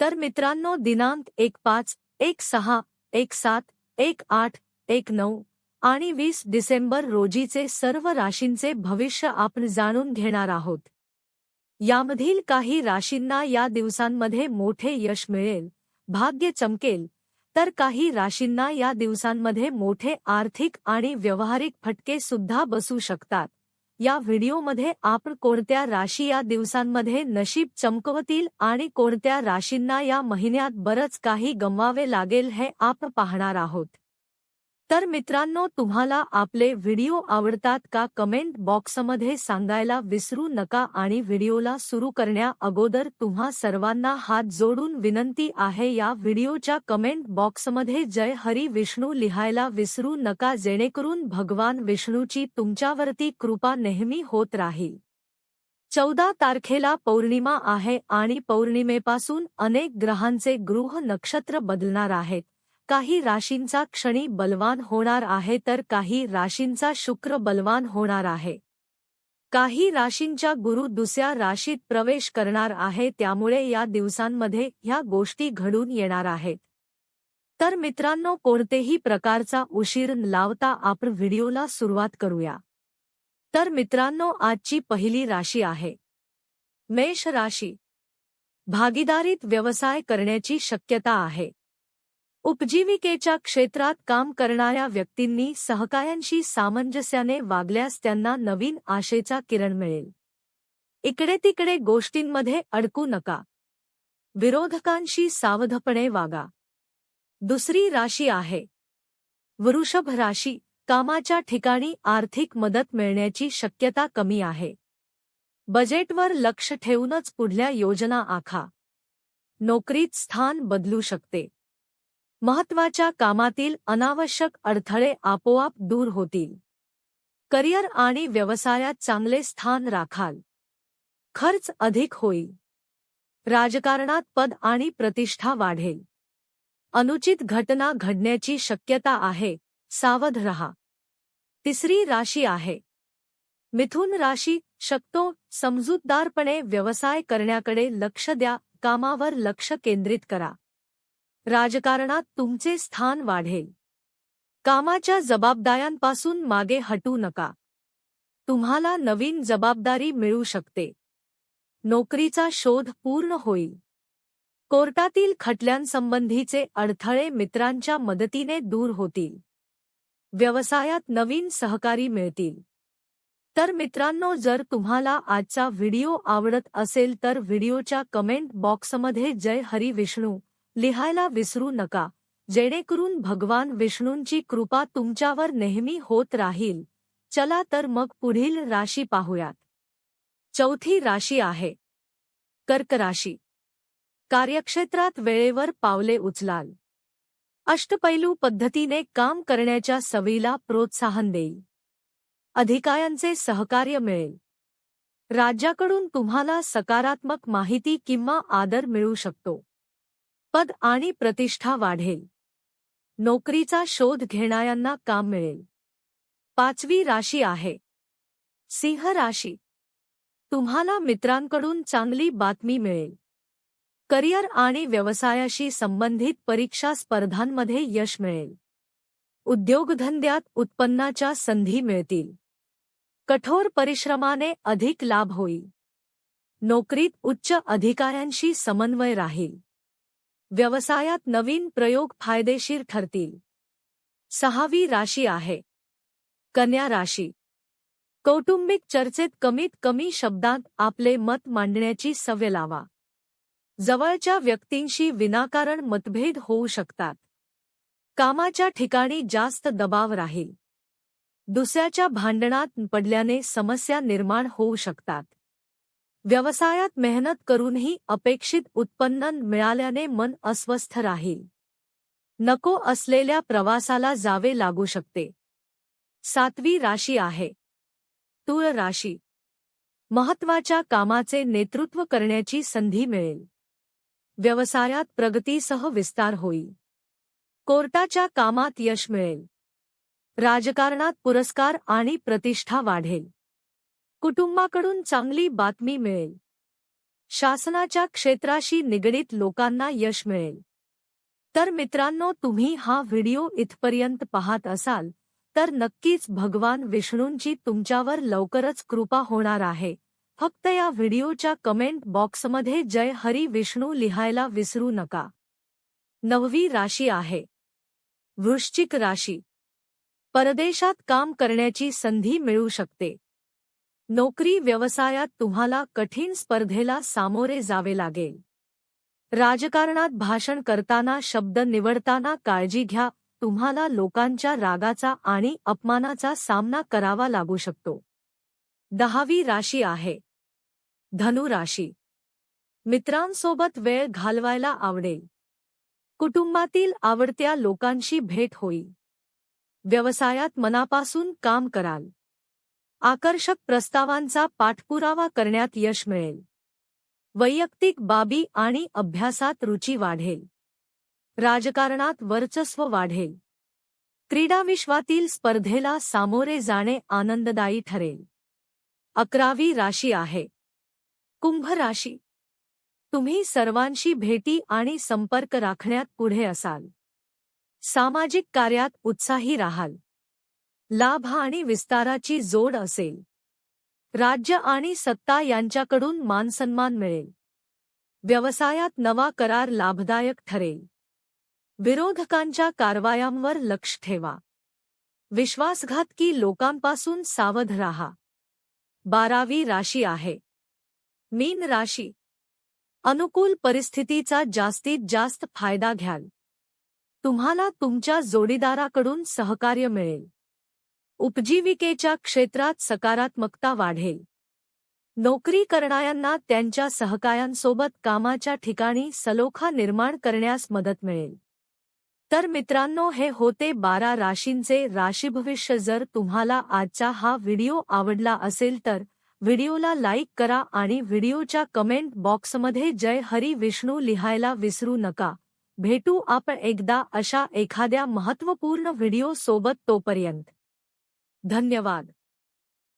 तर मित्रांनो दिनांक एक पाच एक सहा एक सात एक आठ एक नऊ आणि वीस डिसेंबर रोजीचे सर्व राशींचे भविष्य आपण जाणून घेणार आहोत. यामधील काही राशींना या दिवसांमध्ये मोठे यश मिळेल भाग्य चमकेल तर काही राशींना या दिवसांमध्ये मोठे आर्थिक आणि व्यावहारिक फटके सुद्धा बसू शकतात. या व्हिडिओमध्ये आपण कोणत्या राशी या दिवसांमध्ये नशीब चमकवतील आणि कोणत्या राशींना या महिन्यात बरंच काही गमवावे लागेल हे आपण पाहणार आहोत. तर मित्रांनो तुम्हाला आपले व्हिडिओ आवडतात का कमेंट बॉक्समध्ये सांगायला विसरू नका आणि व्हिडिओला सुरू करण्या अगोदर तुम्हा सर्वांना हात जोडून विनंती आहे या व्हिडिओच्या कमेंट बॉक्समध्ये जय हरी विष्णू लिहायला विसरू नका जेणेकरून भगवान विष्णूची तुमच्यावरती कृपा नेहमी होत राहील. चौदा तारखेला पौर्णिमा आहे आणि पौर्णिमेपासून अनेक ग्रहांचे गृह नक्षत्र बदलणार आहेत. काही राशींचा क्षणी बलवान होणार आहे तर काही राशींचा शुक्र बलवान होणार आहे. काही राशींच्या गुरु दुसऱ्या राशीत प्रवेश करणार आहे त्यामुळे या दिवसांमध्ये ह्या गोष्टी घडून येणार आहेत. तर मित्रांनो कोणतेही प्रकारचा उशीर लावता आपण व्हिडिओला सुरुवात करूया. तर मित्रांनो आजची पहिली राशी आहे. मेष राशी. भागीदारीत व्यवसाय करण्याची शक्यता आहे. उपजीविकेच्या क्षेत्रात काम करणाऱ्या व्यक्तींनी सहकायांशी सामंजस्याने वागल्यास त्यांना नवीन आशेचा किरण मिळेल. इकडे तिकडे गोष्टींमध्ये अडकू नका. विरोधकांशी सावधपणे वागा. दुसरी राशी आहे. वृषभ राशी कामाच्या ठिकाणी आर्थिक मदत मिळण्याची शक्यता कमी आहे. बजेटवर लक्ष ठेवूनच पुढल्या योजना आखा. नोकरीत स्थान बदलू शकते. महत्त्वाच्या कामातील अनावश्यक अडथळे आपोआप दूर होतील. करिअर आणि व्यवसायात चांगले स्थान राखाल. खर्च अधिक होईल. राजकारणात पद आणि प्रतिष्ठा वाढेल. अनुचित घटना घडण्याची शक्यता आहे सावध रहा. तिसरी राशी आहे. मिथुन राशी शकतो समजूतदारपणे व्यवसाय करण्याकडे लक्ष द्या कामावर लक्ष केंद्रित करा. राजकारणात तुमचे स्थान वाढेल. कामाच्या जबाबदाऱ्यांपासून मागे हटू नका. तुम्हाला नवीन जबाबदारी मिळू शकते. नोकरीचा शोध पूर्ण होईल. कोर्टातील खटल्यांसंबंधीचे अडथळे मित्रांच्या मदतीने दूर होतील. व्यवसायात नवीन सहकारी मिळतील. तर मित्रांनो जर तुम्हाला आजचा व्हिडिओ आवडत असेल तर व्हिडिओच्या कमेंट बॉक्समध्ये जय हरी विष्णू. लिहायला विसरू नका जेणेकरून भगवान विष्णूंची कृपा तुमच्यावर नेहमी होत राहील. चला तर मग पुढील राशी पाहूयात. चौथी राशी आहे. कर्क राशी. कार्यक्षेत्रात वेळेवर पावले उचलाल. अष्टपैलू पद्धतीने काम करण्याच्या सवयीला प्रोत्साहन देईल. अधिकाऱ्यांचे सहकार्य मिळेल. राज्याकडून तुम्हाला सकारात्मक माहिती किंवा आदर मिळू शकतो. पद आणि प्रतिष्ठा वाढेल. नोकरीचा शोध घेणाऱ्यांना काम मिळेल. पाचवी राशी आहे. सिंह राशी. तुम्हाला मित्रांकडून चांगली बातमी मिळेल. करिअर आणि व्यवसायाशी संबंधित परीक्षा स्पर्धांमध्ये यश मिळेल. उद्योगधंद्यात उत्पन्नाच्या संधी मिळतील. कठोर परिश्रमाने अधिक लाभ होईल. नोकरीत उच्च अधिकाऱ्यांशी समन्वय राहील. व्यवसायात नवीन प्रयोग फायदेशीर ठरतील. सहावी राशी आहे. कन्या राशी. कौटुंबिक चर्चेत कमीत कमी शब्दांत आपले मत मांडण्याची सवय लावा. जवळच्या व्यक्तींशी विनाकारण मतभेद होऊ शकतात. कामाच्या ठिकाणी जास्त दबाव राहील. दुसऱ्याच्या भांडणात पडल्याने समस्या निर्माण होऊ शकतात. व्यवसायात मेहनत करूनही अपेक्षित उत्पन्न मिळाल्याने मन अस्वस्थ राहील. नको असलेल्या प्रवासाला जावे लागू शकते. सातवी राशी आहे. तुळ राशी. महत्त्वाच्या कामाचे नेतृत्व करण्याची संधी मिळेल. व्यवसायात प्रगतीसह विस्तार होईल. कोर्टाच्या कामात यश मिळेल. राजकारणात पुरस्कार आणि प्रतिष्ठा वाढेल. कुटुंबाकडून चांगली बातमी मिळेल. शासनाच्या क्षेत्राशी निगडीत लोकांना यश मिळेल. तर मित्रांनो, तुम्ही हा व्हिडिओ इथपर्यंत पाहत असाल, तर नक्कीच भगवान विष्णूंची तुमच्यावर लवकरच कृपा होणार आहे. फक्त या व्हिडिओच्या कमेंट बॉक्समध्ये जय हरी विष्णू लिहायला विसरू नका. नववी राशी आहे. वृश्चिक राशी. परदेशात काम करण्याची संधी मिळू शकते. नोकरी व्यवसायात तुम्हाला कठीण स्पर्धेला सामोरे जावे लागेल. राजकारणात भाषण करताना शब्द निवडताना काळजी घ्या तुम्हाला लोकांच्या रागाचा आणि अपमानाचा सामना करावा लागू शकतो. दहावी राशी आहे. धनु राशी. मित्रांसोबत वेळ घालवायला आवडेल. कुटुंबातील आवडत्या लोकांशी भेट होईल. व्यवसायात मनापासून काम कराल. आकर्षक प्रस्तावांचा पाठपुरावा करण्यात यश मिळेल. वैयक्तिक बाबी आणि अभ्यासात रुची वाढेल. राजकारणात वर्चस्व वाढेल. क्रीडाविश्वातील स्पर्धेला सामोरे जाणे आनंददायी ठरेल. अकरावी राशी आहे. कुंभ राशी. तुम्ही सर्वांशी भेटी आणि संपर्क राखण्यात पुढे असाल. सामाजिक कार्यात उत्साही राहाल. लाभ आणि विस्ताराची जोड असेल. राज्य आणि सत्ता यांच्याकडून मानसन्मान मिळेल. व्यवसायात नवा करार लाभदायक ठरेल. विरोधकांच्या कारवायांवर लक्ष ठेवा. विश्वासघातकी लोकांपासून सावध राहा. बारावी राशी आहे. मीन राशी. अनुकूल परिस्थितीचा जास्तीत जास्त फायदा घ्याल. तुम्हाला तुमच्या जोडीदाराकडून सहकार्य मिळेल. उपजीविकेच्या क्षेत्रात सकारात्मकता वाढेल. नोकरी करणाऱ्यांना त्यांच्या सहकायांसोबत कामाच्या ठिकाणी सलोखा निर्माण करण्यास मदत मिळेल. तर मित्रांनो हे होते बारा राशींचे राशीभविष्य. जर तुम्हाला आजचा हा व्हिडिओ आवडला असेल तर व्हिडिओला लाईक करा आणि व्हिडिओच्या कमेंट बॉक्समध्ये जय हरी विष्णू लिहायला विसरू नका. भेटू आपण एकदा अशा एखाद्या महत्त्वपूर्ण व्हिडिओ सोबत तोपर्यंत. धन्यवाद.